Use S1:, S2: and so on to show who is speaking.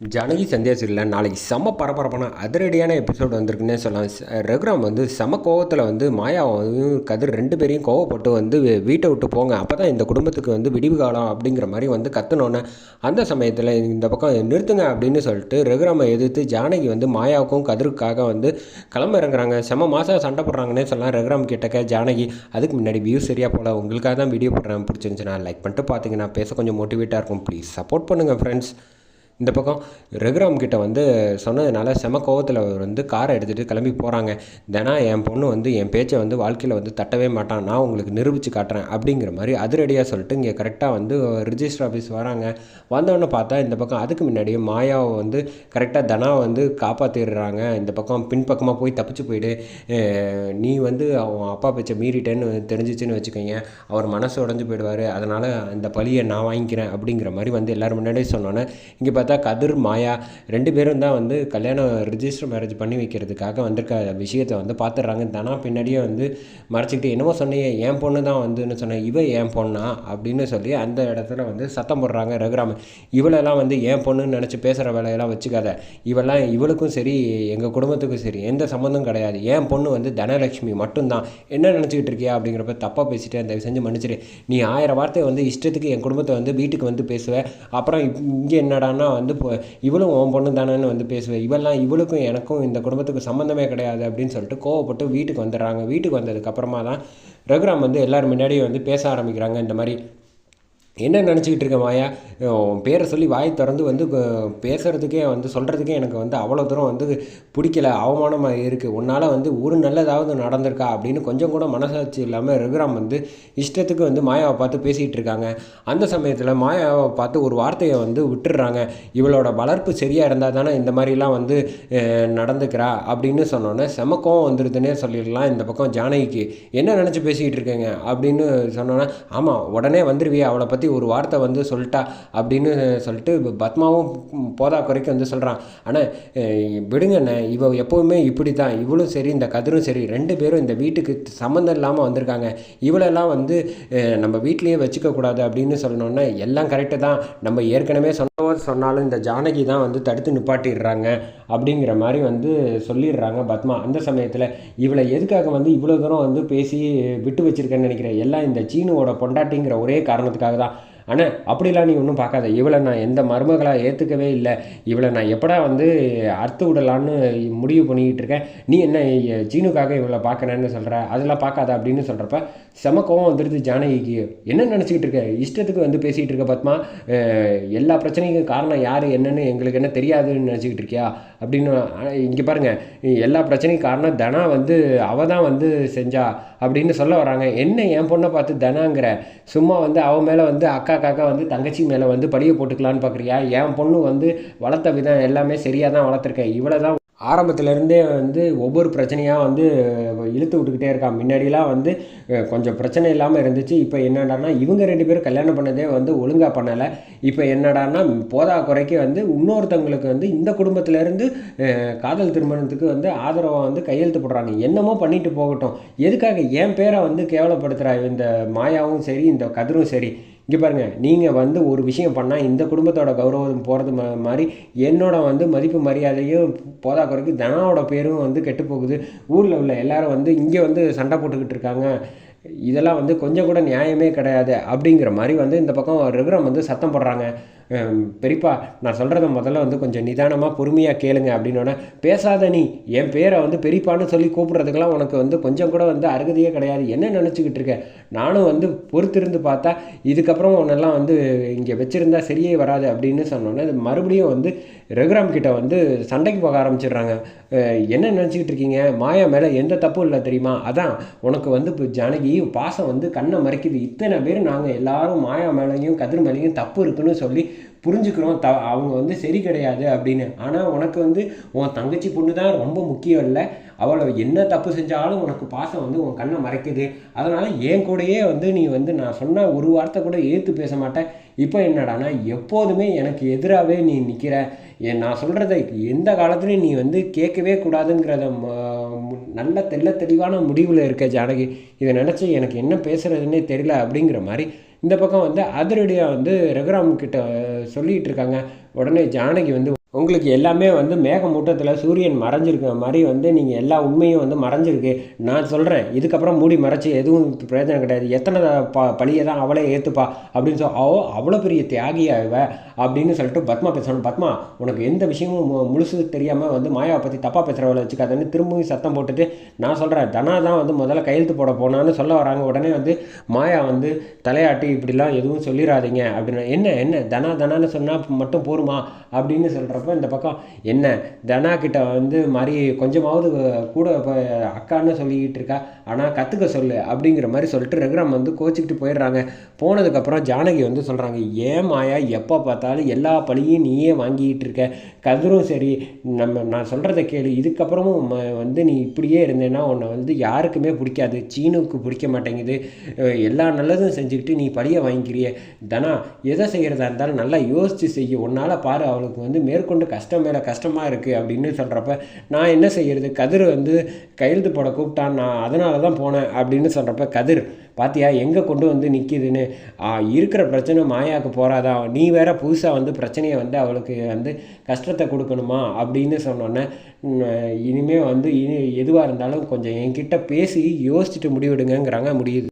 S1: ஜானகி சந்தியா இல்லை நாளைக்கு செம பரபரப்பான அதிரடியான எபிசோடு வந்திருக்குன்னே சொல்லலாம். ரகுராம் வந்து செம கோவத்தில் வந்து மாயாவையும் கதிர் ரெண்டு பேரையும் கோவப்பட்டு வந்து வீட்டை விட்டு போங்க அப்போ தான் இந்த குடும்பத்துக்கு வந்து விடிவு காலம் அப்படிங்கிற மாதிரி வந்து கத்துனோன்னே அந்த சமயத்தில் இந்த பக்கம் நிறுத்துங்க அப்படின்னு சொல்லிட்டு ரகுராமை எதிர்த்து ஜானகி வந்து மாயாவுக்கும் கதிருக்காக வந்து கிளம்ப இறங்குறாங்க செம மாதம் சண்டை போடுறாங்கன்னே சொல்லலாம் ரகுராம் கிட்டக்க ஜானகி. அதுக்கு முன்னாடி வியூ சரியாக போல் உங்களுக்காக தான் வீடியோ போடுறேன். பிடிச்சிருந்துச்சுன்னா லைக் பண்ணிட்டு பார்த்தீங்கன்னா பேச கொஞ்சம் மோட்டிவேட்டாக இருக்கும். ப்ளீஸ் சப்போர்ட் பண்ணுங்கள் ஃப்ரெண்ட்ஸ் இந்த பக்கம் ரகுராம் கிட்ட வந்து சொன்னதுனால செம கோவத்தில் அவர் வந்து காரை எடுத்துகிட்டு கிளம்பி போகிறாங்க தினா என் பொண்ணு வந்து என் பேச்சை வந்து வாழ்க்கையில் வந்து தட்டவே மாட்டான். நான் உங்களுக்கு நிரூபித்து காட்டுறேன் அப்படிங்கிற மாதிரி அதிரடியாக சொல்லிட்டு இங்கே கரெக்டாக வந்து ரிஜிஸ்டர் ஆஃபீஸ் வராங்க. வந்தோடனே பார்த்தா இந்த பக்கம் அதுக்கு முன்னாடியே மாயாவை வந்து கரெக்டாக தனாவை வந்து காப்பாற்றிடுறாங்க இந்த பக்கம் பின்பக்கமாக போய் தப்பிச்சு போயிடு. நீ வந்து அவன் அப்பா பேச்சை மீறிட்டேன்னு தெரிஞ்சிச்சுன்னு வச்சுக்கோங்க. அவர் மனசு உடஞ்சு போயிடுவார். அதனால் அந்த பழியை நான் வாங்கிக்கிறேன் அப்படிங்கிற மாதிரி வந்து எல்லோரும் முன்னாடியே சொன்னோன்னே இங்கே பார்த்தா கதிர் மாயா ரெண்டு பேரும் தான் வந்து கல்யாணம் ரிஜிஸ்டர் மேரேஜ் பண்ணி வைக்கிறதுக்காக வந்திருக்க விஷயத்தை வந்து பார்த்துடுறாங்க தானா பின்னாடியே வந்து மறைச்சிக்கிட்டு என்னமோ சொன்னீங்க என் பொண்ணு தான் வந்துன்னு சொன்னேன் இவ என் பொண்ணா? அப்படின்னு சொல்லி அந்த இடத்துல வந்து சத்தம் போடுறாங்க ரகுராம இவளெல்லாம் வந்து என் பொண்ணுன்னு நினச்சி பேசுகிற வேலையெல்லாம் வச்சுக்காத. இவெல்லாம் இவளுக்கும் சரி எங்கள் குடும்பத்துக்கும் சரி எந்த சம்மந்தம் கிடையாது. என் பொண்ணு வந்து தனலட்சுமி மட்டும்தான். என்ன நினச்சிக்கிட்டு இருக்கியா? அப்படிங்கிறப்ப தப்பாக பேசிட்டேன் தயவு செஞ்சு மன்னிச்சிடு நீ ஆயிரம் வார்த்தை வந்து இஷ்டத்துக்கு என் குடும்பத்தை வந்து வீட்டுக்கு வந்து பேசுவேன் அப்புறம் இங்கே என்னடான்னா வந்து இப்போ இவளும் உன் பொண்ணு தானேன்னு வந்து பேசுவேன். இவெல்லாம் இவளுக்கும் எனக்கும் இந்த குடும்பத்துக்கு சம்மந்தமே கிடையாது அப்படின்னு சொல்லிட்டு கோவப்பட்டு வீட்டுக்கு வந்துடுறாங்க. வீட்டுக்கு வந்ததுக்கப்புறமா தான் ரகுராம் வந்து எல்லோரும் முன்னாடியே வந்து பேச ஆரம்பிக்கிறாங்க. இந்த மாதிரி என்ன நினச்சிக்கிட்டு இருக்க மாயா? உன் பேரை சொல்லி வாய் திறந்து வந்து பேசுகிறதுக்கே வந்து சொல்கிறதுக்கே எனக்கு வந்து அவ்வளோ தூரம் வந்து பிடிக்கல அவமானமாக இருக்குது உன்னால் வந்து ஒரு நல்லதாவது நடந்திருக்கா? அப்படின்னு கொஞ்சம் கூட மனசாட்சி இல்லாமல் ரகுராம் வந்து இஷ்டத்துக்கு வந்து மாயாவை பார்த்து பேசிகிட்டு இருக்காங்க. அந்த சமயத்தில் மாயாவை பார்த்து ஒரு வார்த்தையை வந்து விட்டுடுறாங்க. இவளோட வளர்ப்பு சரியாக இருந்தால் தானே இந்த மாதிரிலாம் வந்து நடந்துக்கிறா? அப்படின்னு சொன்னோன்னே செம வந்துடுதுன்னே சொல்லிடலாம் இந்த பக்கம் ஜானகிக்கு. என்ன நினச்சி பேசிக்கிட்டு இருக்கேங்க? அப்படின்னு சொன்னோன்னே ஆமாம் உடனே வந்துருவியே அவளை பற்றி ஒரு வார்த்தை வந்து சொல்லிட்டா அப்படின்னு சொல்லிட்டு பத்மாவும் போதா குறைக்கு வந்து சொல்கிறான் ஆனால் விடுங்கண்ணே இவ எப்போவுமே இப்படி தான் இவளும் சரி இந்த கதிரும் சரி ரெண்டு பேரும் இந்த வீட்டுக்கு சம்மந்தம் இல்லாமல் வந்திருக்காங்க. இவளெல்லாம் வந்து நம்ம வீட்லேயே வச்சுக்கக்கூடாது அப்படின்னு சொல்லணுன்னா எல்லாம் கரெக்டு தான். நம்ம ஏற்கனவே சொன்னவர் சொன்னாலும் இந்த ஜானகி தான் வந்து தடுத்து நிப்பாட்டிடுறாங்க அப்படிங்கிற மாதிரி வந்து சொல்லிடுறாங்க பத்மா. அந்த சமயத்தில் இவளை எதுக்காக வந்து இவ்வளோ தூரம் வந்து பேசி விட்டு வச்சுருக்கேன்னு நினைக்கிறேன் எல்லாம் இந்த சீனுவோட பொண்டாட்டிங்கிற ஒரே காரணத்துக்காக தான். ஆனால் அப்படிலாம் நீ ஒன்றும் பார்க்காத. இவளை நான் எந்த மருமகளாக ஏற்றுக்கவே இல்லை. இவளை நான் எப்படா வந்து அறுத்து விடலான்னு முடிவு பண்ணிக்கிட்டு இருக்கேன். நீ என்ன ஜீனுக்காக இவளை பார்க்குறேன்னு சொல்கிற அதெல்லாம் பார்க்காத அப்படின்னு சொல்கிறப்ப செம கோவம் வந்துடுது ஜானகிக்கு. என்ன நினச்சிக்கிட்டு இருக்க? இஷ்டத்துக்கு வந்து பேசிகிட்டு இருக்க பத்மா எல்லா பிரச்சனைக்கும் காரணம் யார் என்னன்னு எங்களுக்கு என்ன தெரியாதுன்னு நினச்சிக்கிட்டு இருக்கியா? அப்படின்னு இங்கே பாருங்கள் எல்லா பிரச்சனைக்கும் காரணம் தனா வந்து அவ தான் வந்து செஞ்சா அப்படின்னு சொல்ல வராங்க. என்ன என் பொண்ணை பார்த்து தனாங்கிற? சும்மா வந்து அவன் மேலே வந்து அக்கா காக்கா வந்து தங்கச்சி மேலே வந்து படியை போட்டுக்கலான்னு பார்க்குறியா என் பொண்ணு வந்து வளர்த்த விதம் எல்லாமே சரியாக தான் வளர்த்துருக்கேன் இவளை தான் ஆரம்பத்துலேருந்தே வந்து ஒவ்வொரு பிரச்சனையாக வந்து இழுத்து விட்டுக்கிட்டே இருக்கான் முன்னாடிலாம் வந்து கொஞ்சம் பிரச்சனை இல்லாமல் இருந்துச்சு. இப்போ என்னடான்னா இவங்க ரெண்டு பேரும் கல்யாணம் பண்ணதே வந்து ஒழுங்காக பண்ணலை. இப்போ என்னடான்னா போதா குறைக்கு வந்து இன்னொருத்தவங்களுக்கு வந்து இந்த குடும்பத்திலேருந்து காதல் திருமணத்துக்கு வந்து ஆதரவாக வந்து கையெழுத்து போடுறாங்க. என்னமோ பண்ணிட்டு போகட்டும். எதுக்காக என் பேரை வந்து கேவலப்படுத்துகிறா இந்த மாயாவும் சரி இந்த கதிரும் சரி. இங்கே பாருங்கள் நீங்கள் வந்து ஒரு விஷயம் பண்ணால் இந்த குடும்பத்தோட கௌரவம் போகிறது மா மாதிரி என்னோட வந்து மதிப்பு மரியாதையும் போதா குறைக்கு தனாவோட பேரும் வந்து கெட்டு போகுது ஊரில் உள்ள எல்லாரும் வந்து இங்கே வந்து சண்டை போட்டுக்கிட்டு இருக்காங்க. இதெல்லாம் வந்து கொஞ்சம் கூட நியாயமே கிடையாது அப்படிங்கிற மாதிரி வந்து இந்த பக்கம் ரகுரம் வந்து சத்தம் போடுறாங்க. பெரியப்பா நான் சொல்கிறத முதல்ல வந்து கொஞ்சம் நிதானமாக பொறுமையாக கேளுங்க அப்படின்னோடனே பேசாத நீ என் பேரை வந்து பெரியப்பான்னு சொல்லி கூப்பிட்றதுக்கெல்லாம் உனக்கு வந்து கொஞ்சம் கூட வந்து அருகதையே கிடையாது. என்ன நினச்சிக்கிட்டு இருக்க? நானும் வந்து பொறுத்திருந்து பார்த்தா இதுக்கப்புறம் உன்னெல்லாம் வந்து இங்கே வச்சுருந்தா சரியே வராது அப்படின்னு சொன்னோன்னே மறுபடியும் வந்து ரகுராம் கிட்ட வந்து சண்டைக்கு போக ஆரம்பிச்சிடுறாங்க. என்ன நினச்சிக்கிட்டு இருக்கீங்க? மாயா மேலே எந்த தப்பும் இல்லை தெரியுமா? அதான் உனக்கு வந்து இப்போ ஜானகி பாசம் வந்து கண்ணை மறைக்குது. இத்தனை பேர் நாங்கள் எல்லாரும் மாயா மேலேயும் கதிர் மேலேயும் தப்பு இருக்குன்னு சொல்லி புரிஞ்சுக்கிறோம். த அவங்க வந்து சரி கிடையாது அப்படின்னு. ஆனால் உனக்கு வந்து உன் தங்கச்சி பொண்ணு தான் ரொம்ப முக்கியம் இல்லை. அவளை என்ன தப்பு செஞ்சாலும் உனக்கு பாசம் வந்து உன் கண்ணை மறைக்குது. அதனால் என் கூடயே வந்து நீ வந்து நான் சொன்ன ஒரு வார்த்தை கூட ஏற்று பேச மாட்டேன். இப்போ என்னடானா எப்போதுமே எனக்கு எதிராகவே நீ நிற்கிற என் நான் சொல்கிறத எந்த காலத்துலையும் நீ வந்து கேட்கவே கூடாதுங்கிறத ம- நல்ல தெள்ள தெளிவான முடிவில் இருக்க ஜானகி. இதை நினச்சி எனக்கு என்ன பேசுகிறதுன்னே தெரியல அப்படிங்கிற மாதிரி இந்த பக்கம் வந்து அதிரடியாக வந்து ரகுராம் கிட்ட சொல்லிகிட்டு இருக்காங்க. உடனே ஜானகி வந்து உங்களுக்கு எல்லாமே வந்து மேகமூட்டத்தில் சூரியன் மறைஞ்சிருக்க மாதிரி வந்து நீங்கள் எல்லா உண்மையும் வந்து மறைஞ்சிருக்கு. நான் சொல்கிறேன் இதுக்கப்புறம் மூடி மறைச்சி எதுவும் பிரயோஜனம் கிடையாது. எத்தனை ப பழியை தான் அவளே ஏற்றுப்பா அப்படின்னு சொல் அவ அவ்வளோ பெரிய தியாகியா இவ? அப்படின்னு சொல்லிட்டு பத்மா பேசணும் பத்மா உனக்கு எந்த விஷயமும் மு- முழுசு தெரியாமல் வந்து மாயாவை பற்றி தப்பாக பேசுகிறவளை வச்சுக்காதன்னு திரும்பவும் சத்தம் போட்டுட்டு நான் சொல்கிறேன் தனா தான் வந்து முதல்ல கையெழுத்து போட போனான்னு சொல்ல வராங்க. உடனே வந்து மாயா வந்து தலையாட்டி இப்படிலாம் எதுவும் சொல்லிடாதீங்க அப்படின்னு. என்ன என்ன? தனா தனான்னு சொன்னால் மட்டும் போருமா அப்படின்னு சொல்கிறப்ப இந்த பக்கம் என்ன தனா கிட்ட வந்து மாதிரி கொஞ்சமாவது கூட இப்போ அக்கான்னு சொல்லிக்கிட்டு இருக்கா? ஆனால் கற்றுக்க சொல்லு அப்படிங்கிற மாதிரி சொல்லிட்டு ரகுராம் வந்து கோச்சிக்கிட்டு போயிடுறாங்க. போனதுக்கப்புறம் ஜானகி வந்து சொல்கிறாங்க ஏன் மாயா எப்போ பார்த்தாலும் எல்லா பழியும் நீயே வாங்கிக்கிட்டு இருக்க? கதிரும் சரி நம்ம நான் சொல்கிறத கேளு. இதுக்கப்புறமும் வந்து நீ இப்படியே இருந்தேன்னா உன்னை வந்து யாருக்குமே பிடிக்காது. சீனுக்கு பிடிக்க மாட்டேங்குது. எல்லா நல்லதும் செஞ்சுக்கிட்டு நீ பழியை வாங்கிக்கிறிய. தனா எதை செய்கிறதா இருந்தாலும் நல்லா யோசித்து செய்ய உன்னால் பாரு அவளுக்கு வந்து மேற்கொண்டு கஷ்டம் மேலே கஷ்டமாக இருக்குது அப்படின்னு சொல்கிறப்ப நான் என்ன செய்கிறது கதிர் வந்து கையெழுத்து போட கூப்பிட்டான் நான் அதனால தான் போனேன் அப்படின்னு சொல்கிறப்ப கதிர் பாத்தியா எங்கே கொண்டு வந்து நிற்கிதுன்னு இருக்கிற பிரச்சனை மாயாவுக்கு போகிறாதா நீ வேற புதுசாக வந்து பிரச்சனையை வந்து அவளுக்கு வந்து கஷ்டத்தை கொடுக்கணுமா? அப்படின்னு சொன்னோன்னே இனிமேல் வந்து இனி எதுவாக இருந்தாலும் கொஞ்சம் என்கிட்ட பேசி யோசிச்சுட்டு முடிவிடுங்கிறாங்க முடியுது.